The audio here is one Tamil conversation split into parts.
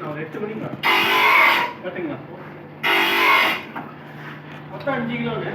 நான் எட்டு மணிக்கு கட்டுங்க மொத்தம் அஞ்சு கிலோங்க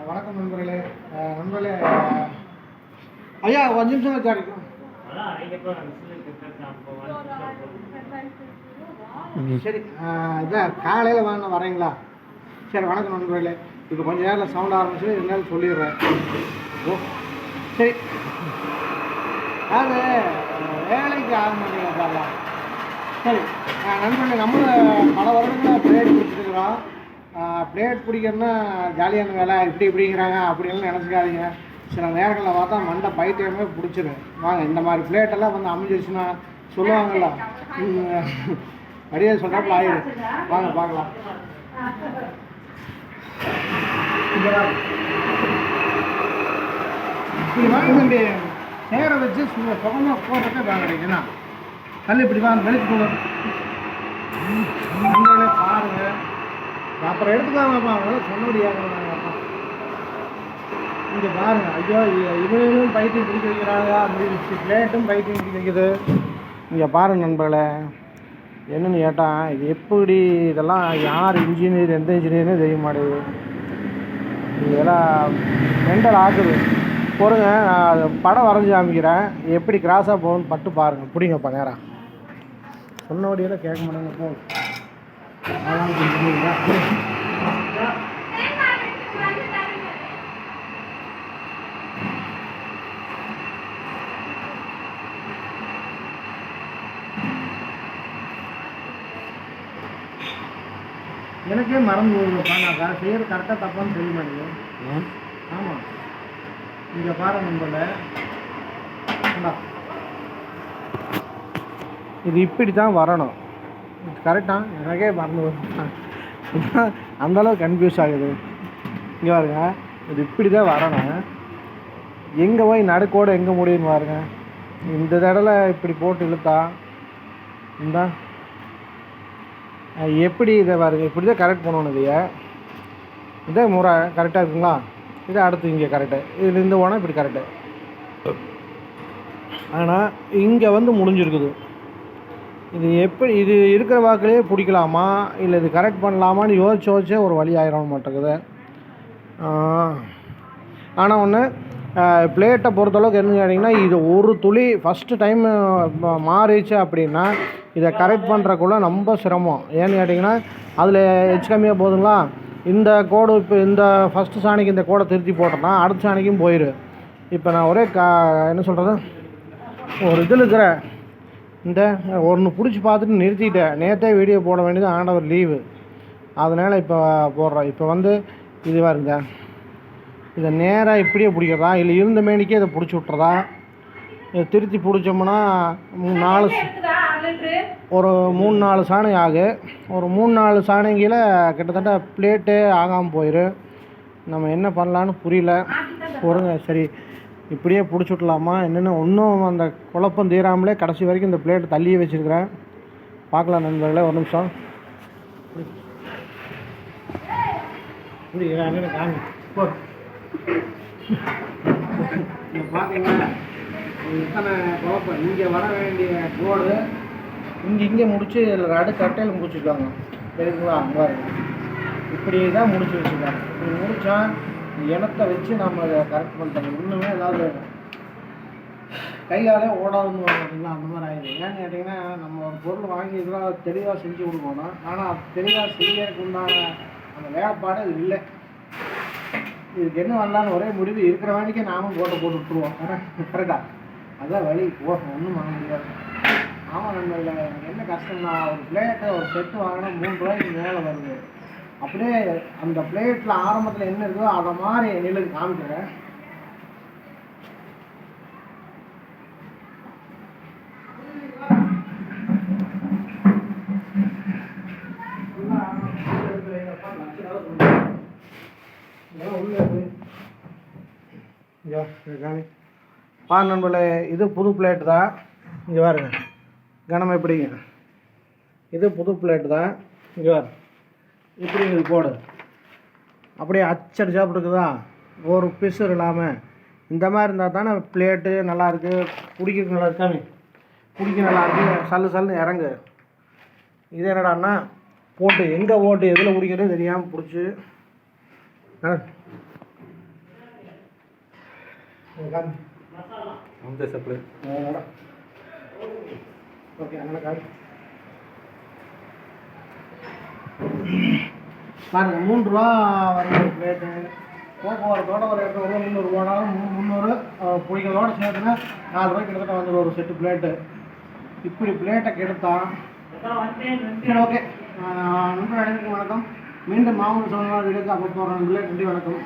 வணக்கம் நண்பர்களே நண்பர்களே ஐயா ஒரு அஞ்சு நிமிஷம் வச்சு அடிக்கும் ம் சரி இதான் காலையில் வாங்க வரீங்களா? சரி வணக்கம் நண்பர்களே. இப்போ கொஞ்ச நேரம் சவுண்ட் ஆரம்பிச்சு இருந்தாலும் சொல்லிடுறேன். ஓ சரி. அது வேலைக்கு ஆக மாட்டேங்கிறதா சரி நண்பர்களே நம்ம பல வருடங்களாக பிளேட் பிடிச்சிருக்கிறோம் பிளேட் பிடிக்கிறதுனா ஜாலியான வேலை இப்படி இப்படிங்கிறாங்க அப்படின்லாம் நினச்சிக்காதீங்க. சில நேரங்களில் பார்த்தா மண்டை பைத்தியமே பிடிச்சிரும். வாங்க இந்த மாதிரி பிளேட்டெல்லாம் வந்து அமைஞ்சிருச்சுன்னா சொல்லுவாங்கல்ல. நிறைய அப்படியே சொன்னாப்புல ஆயிடும். வாங்க பார்க்கலாம். இங்க இப்படி வாங்க தம்பி நேர வச்சு சும்மா சுகமாக போடுறதுக்கு வாங்க தள்ளி இப்படி வாங்க வெளிச்சு கொடு பாருங்க. அப்புறம் எடுத்துக்கலாமாப்பா அதெல்லாம் சொல்ல முடியாதுப்பா இங்கே பாருங்க ஐயோ இ- இவனும் பைத்தியம் பிடிக்க வைக்கிறாங்க அப்படி பிளேட்டும் பைத்தியம் பிடிக்க வைக்குது. இங்கே பாருங்க நண்பர்களே. என்னன்னு கேட்டால் இது எப்படி இதெல்லாம் யார் இன்ஜினியர் எந்த இன்ஜினியர்னு தெரிய மாட்டேங்குது. இதெல்லாம் மெண்டல் ஆகுது பொறுங்க நான் படம் வரைஞ்சி காமிக்கிறேன். எப்படி கிராஸாக போகணும்னு பட்டு பாருங்கள் பிடிங்கப்பா நேரம் சொன்னபடியெல்லாம் கேட்க மாட்டேங்க போ அதான் எனக்கே மறந்து போகுதுப்பா. நான் செய்யறது கரெக்டாக தப்பான்னு தெரிய மாட்டேங்குது ம் ஆமாம் இங்கே பாரு இந்தா. இது இப்படி தான் வரணும் கரெக்டா எனக்கே மறந்து போகுது அந்த அளவுக்கு கன்ஃபியூஸ் ஆகுது. இங்கே பாருங்க. இது இப்படி தான் வரணும். எங்கே போய் நடுக்கோடு எங்கே முடியும்னு பாருங்க. இந்த தடவை இப்படி போட்டு இழுத்தா. இந்தா. எப்படி இதை வருது இப்படி தான் கரெக்ட் பண்ணணும் இதைய. இதே முறை கரெக்டாக இருக்குங்களா? இது அடுத்து இங்கே கரெக்டு இதில் இந்த ஓனம் இப்படி கரெக்டு ஆனால் இங்கே வந்து முடிஞ்சிருக்குது. இது எப்படி இது இருக்கிற வாக்கிலே பிடிக்கலாமா? இல்லை இது கரெக்ட் பண்ணலாமான்னு யோசிச்சு யோசிச்சே ஒரு வழி ஆயிரம் மாட்டேங்குது ஆனால் ஒன்று பிளேட்டை பொறுத்தளவுக்கு என்ன கேட்டிங்கன்னா இது ஒரு துளி ஃபஸ்ட்டு டைம் மாறிச்சு அப்படின்னா இதை கரெக்ட் பண்ணுறக்குள்ள ரொம்ப சிரமம். ஏன்னு கேட்டிங்கன்னா அதில் எச்சு கம்மியாக போகுதுங்களா இந்த கோடு இப்போ இந்த ஃபஸ்ட்டு சாணிக்கு இந்த கோடை திருத்தி போட்டோம்னா அடுத்த சாணிக்கும் போயிடு இப்போ நான் ஒரே கா என்ன சொல்கிறது ஒரு இதில் இருக்கிற இந்த ஒன்று பிடிச்சி பார்த்துட்டு நிறுத்திட்டேன். நேற்றே வீடியோ போட வேண்டியது ஆண்டவர் லீவு அதனால் இப்போ போடுறோம். இப்போ வந்து இதுவாக இருந்தேன் இதை நேராக இப்படியே பிடிக்கிறதா? இல்லை இருந்த மேனிக்கே இதை பிடிச்சி விட்றதா இதை திருத்தி பிடிச்சோம்னா மூணு நாலு ஒரு மூணு நாலு சாணி ஆகு. ஒரு மூணு நாலு சாணிங்கில கிட்டத்தட்ட பிளேட்டே ஆகாமல் போயிடும் நம்ம என்ன பண்ணலான்னு புரியல. பொருங்க சரி இப்படியே பிடிச்சி விட்லாமா என்னென்னு ஒன்றும் அந்த குழப்பம் தீராமலே கடைசி வரைக்கும் இந்த பிளேட்டை தள்ளியே வச்சுருக்கிறேன். பார்க்கலாம் நண்பர்களே ஒரு நிமிஷம். இப்படி காமி போ. இங்க இத்தனை குழப்பம் இங்கே வர வேண்டிய ரோடு இங்கே இங்கே முடிச்சு இதில் ரெண்டு கட்டையில் முடிச்சிருக்காங்க தெரியுங்களா அங்கே இப்படி தான் முடிச்சு வச்சுருக்காங்க இப்படி முடித்தா இனத்தை வச்சு நம்ம கரெக்ட் பண்ணுறாங்க இன்னுமே ஏதாவது கையாலே ஓடாதுன்னு பார்த்தீங்களா அந்த மாதிரி ஆயிடுது. ஏன்னு கேட்டிங்கன்னா நம்ம ஒரு பொருள் வாங்கி இதெல்லாம் தெளிவாக செஞ்சு கொடுக்கணும். ஆனால் தெளிவாக செய்யறதுக்கு உண்டான அந்த வேலைப்பாடு அது இல்லை. இதுக்கு என்ன வரலான்னு ஒரே முடிவு இருக்கிற வேலைக்கு நாமும் போட்டு போட்டு விட்டுருவோம். கரெக்டா அதான் வழி. ஓ ஒன்றும் வாங்க முடியாது. ஆமாம் நண்பர்களே எனக்கு என்ன கஷ்டம்னா ஒரு பிளேட்டை ஒரு செட்டு வாங்கினா மூணு ரூபாய்க்கு மேலே வருது. அப்படியே அந்த பிளேட்டில் ஆரம்பத்தில் என்ன இருக்கோ அதை மாதிரி நிலுக்கு காமிக்கிறேன். பா நண்பர்களே இது புது பிளேட் தான். இங்கே பாருங்க. கனம் எப்படிங்க? இது புது பிளேட் தான். இங்கே பாரு இப்படி இது போடு. அப்படியே அச்சடி இருக்குதா ஒரு பிசு இல்லாமல் இந்த மாதிரி இருந்தால் தானே பிளேட்டு நல்லாயிருக்கு பிடிக்கிறதுக்கு குடிக்கிறது நல்லா இருக்காமே குடிக்க நல்லா இருக்கு. சல்லு சல்லுன்னு இறங்கு. இது என்னடான்னா போட்டு எங்கே ஓட்டு எதில் குடிக்கிறது தெரியாமல் பிடிச்சி అంతే సప్లై ఓకే అన్న కాదు பாருங்கள் ரூபா வரைக்கும் ஒரு பிளேட்டு போக்குவரத்தோட ஒரு இரநூறுவா முந்நூறுரூவானாலும் முந்நூறு புளிக்கிறதோட சேர்த்துனா நாலு ரூபாய் கிட்டத்தட்ட வந்துடும் ஒரு செட்டு பிளேட்டு இப்படி பிளேட்டை கெடுத்தான் சரி ஓகே நண்பர் அனைவருக்கும் வணக்கம். மீண்டும் மாமூல் சொன்ன வீடுக்கு அப்போ போகிற நண்பர்களே நன்றி வணக்கம்